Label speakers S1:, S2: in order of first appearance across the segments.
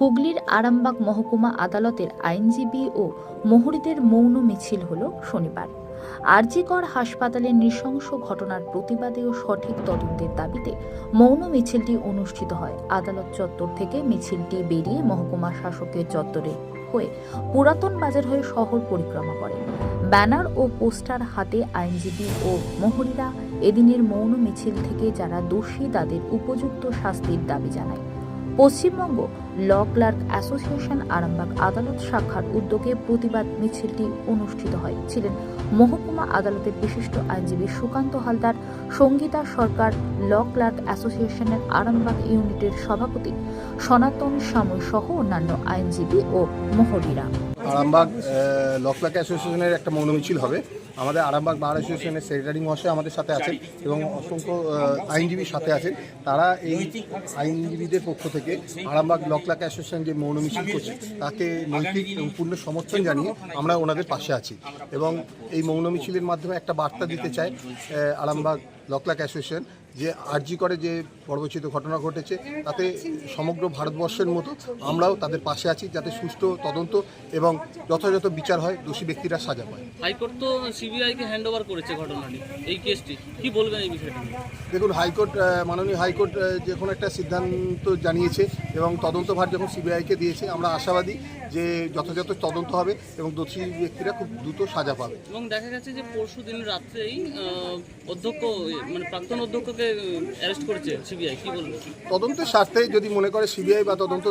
S1: হুগলির আরামবাগ মহকুমা আদালতের আইনজীবী ও মোহরিদের মৌন মিছিল হল শনিবার। আরজিকর হাসপাতালের নৃশংস ঘটনার প্রতিবাদে ও সঠিক তদন্তের দাবিতে মৌন মিছিলটি অনুষ্ঠিত হয়। আদালত চত্বর থেকে মিছিলটি বেরিয়ে মহকুমা শাসকের চত্বরে হয়ে পুরাতন বাজার হয়ে শহর পরিক্রমা করে। ব্যানার ও পোস্টার হাতে আইনজীবী ও মোহরিরা এদিনের মৌন মিছিল থেকে যারা দোষী তাদের উপযুক্ত শাস্তির দাবি জানায়। Paschimbanga law clerk association Arambagh আদালত শাখার উদ্যোগে প্রতিবাদ মিছিলটি অনুষ্ঠিত হয়। ছিলেন মহকুমা আদালতের বিশিষ্ট আইনজীবী সুকান্ত হালদার, সঙ্গীতা সরকার ল ক্লার্ক অ্যাসোসিয়েশনের আরামবাগ ইউনিটের সভাপতি সনাতন সাময় সহ অন্যান্য আইনজীবী ও মোহরিরা
S2: আরামবাগ লকলাক অ্যাসোসিয়েশনের একটা মৌন মিছিল হবে। আমাদের আরামবাগ বার অ্যাসোসিয়েশনের সেক্রেটারি মহাশয় আমাদের সাথে আছেন এবং অসংখ্য আইনজীবীর সাথে আছেন। তারা এই আইনজীবীদের পক্ষ থেকে আরামবাগ লকলাক অ্যাসোসিয়েশন যে মৌন মিছিল করছে, তাকে নৈতিক এবং পূর্ণ সমর্থন জানিয়ে আমরা ওনাদের পাশে আছি। এবং এই মৌন মিছিলের মাধ্যমে একটা বার্তা দিতে চাই আরামবাগ লকলাক অ্যাসোসিয়েশন যে আরজি করে যে পরবর্তীত ঘটনা ঘটেছে তাতে সমগ্র ভারতবর্ষের মতো আমরাও তাদের পাশে আছি যাতে সুষ্ঠু তদন্ত এবং যথাযথ বিচার হয় দোষী ব্যক্তিরা সাজা পায়।
S3: হাইকোর্ট তো সিবিআইকে হ্যান্ড ওভার করেছে ঘটনাটি এই কেসটি কি বলবেন এই বিষয়টি
S2: দেখুন হাইকোর্ট মাননীয় হাইকোর্ট যে কোনো একটা সিদ্ধান্ত জানিয়েছে এবং তদন্তভার যখন সিবিআইকে দিয়েছে আমরা আশাবাদী যে যথাযথ তদন্ত হবে এবং দোষী ব্যক্তিরা খুব দ্রুত সাজা পাবে।
S3: এবং দেখা গেছে যে পরশু দিন রাত্রেই অধ্যক্ষ মানে প্রাক্তন অধ্যক্ষকে অ্যারেস্ট করেছে সিবিআই। কি বলবেন?
S2: তদন্তের স্বার্থে যদি মনে করে সিবিআই বা তদন্ত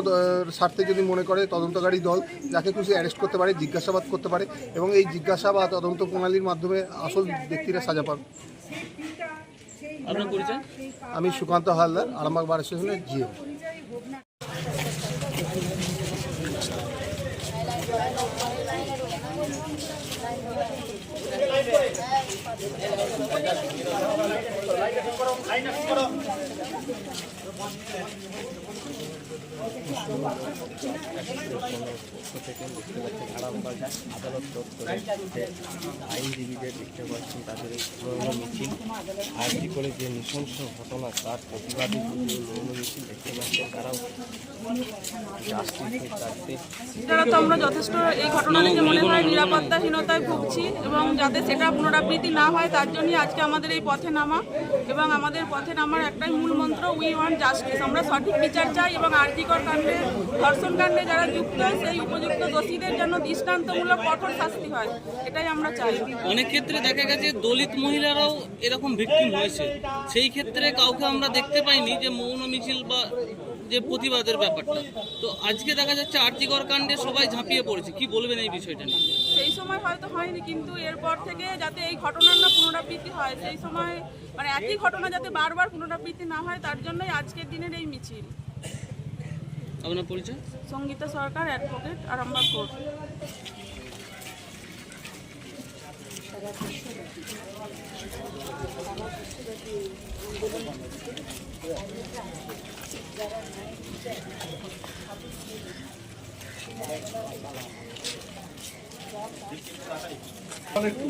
S2: স্বার্থে যদি মনে করে তদন্তকারী দল যাকে খুশি অ্যারেস্ট করতে পারে জিজ্ঞাসাবাদ করতে পারে এবং এই জিজ্ঞাসা বা তদন্ত প্রণালীর মাধ্যমে আসল ব্যক্তিরা সাজা পাবে। আমি সুকান্ত হালদার আরামবাগ বার অ্যাসোসিয়েশনের জিও।
S4: আদালত আইনজীবীদের দেখতে পাচ্ছেন, তাদের মিছিল আইনজি করে যে নৃশংস ঘটনা, তার প্রতিবাদী মিছিল দেখতে পাচ্ছেন
S5: এছাড়া তো আমরা যথেষ্ট এই ঘটনা দেখে মনে হয় নিরাপত্তাহীনতায় ভুগছি এবং যাতে সেটা পুনরাবৃত্তি না হয়, তার জন্যই আজকে আমাদের এই পথে নামা এবং আমাদের পথে নামার একটাই মূল মন্ত্র উই ওয়ান জাস্টিস আমরা সঠিক বিচার চাই এবং আর্থিকর কাণ্ডে, ধর্ষণ কাণ্ডে যারা যুক্ত হয়, সেই উপযুক্ত দোষীদের যেন দৃষ্টান্তমূলক কঠোর শাস্তি হয়, এটাই আমরা চাই।
S3: অনেক ক্ষেত্রে দেখা গেছে দলিত মহিলারাও এরকম ভিকটিম হয়েছে। সেই ক্ষেত্রে কাউকে আমরা দেখতে পাইনি যে মৌন মিছিল বা যে প্রতিবাদের ব্যাপারটা। তো আজকে দেখা যাচ্ছে আর্থিকর কাণ্ডে সবাই ঝাঁপিয়ে পড়েছে। কি বলবেন এই বিষয়টা নিয়ে?
S5: সেই সময় হয়তো হয়নি কিন্তু এরপর থেকে যাতে এই ঘটনার না পুনরাবৃত্তি হয় সেই সময় মানে একই ঘটনা যাতে বারবার পুনরাবৃত্তি না হয় তার জন্যই আজকের দিনের এই মিছিল।
S3: আপনার পরিচয়?
S5: Sangita Sarkar advocate Arambagh court.
S6: আসসালামাইকুম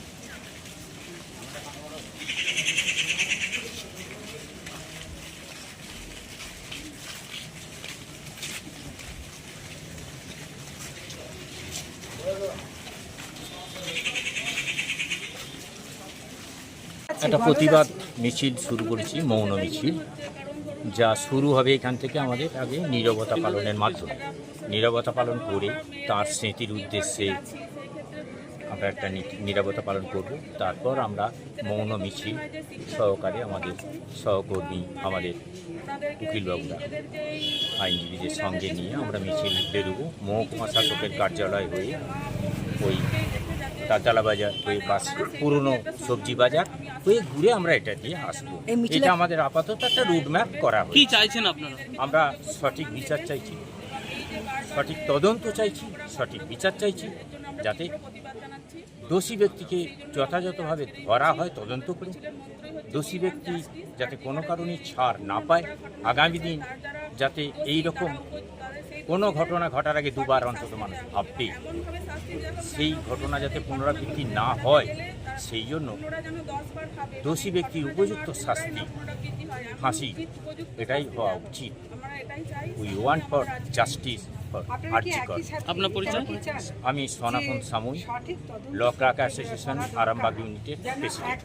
S6: একটা প্রতিবাদ মিছিল শুরু করেছি, মৌন মিছিল, যা শুরু হবে এখান থেকে আমাদের আগে নীরবতা পালনের মাধ্যমে। নীরবতা পালন করে তার স্মৃতির উদ্দেশ্যে আমরা একটা নি- নীরবতা পালন করব। তারপর আমরা মৌন মিছিল সহকারে আমাদের সহকর্মী, আমাদের উকিলবাবুরা, আইনজীবীদের সঙ্গে নিয়ে আমরা মিছিল বেরোবো। মহকুমা শাসকের কার্যালয় হয়ে ওই তালতলা বাজার ওই বাস পুরনো সবজি বাজার ওই ঘুরে আমরা এটা দিয়ে আসব। এটা আমাদের আপাতত একটা রুট ম্যাপ করা
S3: কি চাইছেন আপনারা?
S6: আমরা সঠিক বিচার চাইছি। সঠিক তদন্ত চাইছি সঠিক বিচার চাইছি যাতে দোষী ব্যক্তিকে যথাযথভাবে ধরা হয় তদন্ত করে। দোষী ব্যক্তি যাতে কোনো কারণে ছাড় না পায় আগামী দিন যাতে এই রকম কোনো ঘটনা ঘটার আগে দুবার অন্তত মানুষ ভাববে। সেই ঘটনা যাতে পুনরাবৃত্তি না হয় সেই জন্য দোষী ব্যক্তির উপযুক্ত শাস্তি ফাঁসি এটাই হওয়া উচিত। উই ওয়ান্ট ফর জাস্টিস
S3: আপনার পরিচয়?
S6: আমি সনাতন সামুই লকরাকা অ্যাসোসিয়েশন আরামবাগ ইউনিটের প্রেসিডেন্ট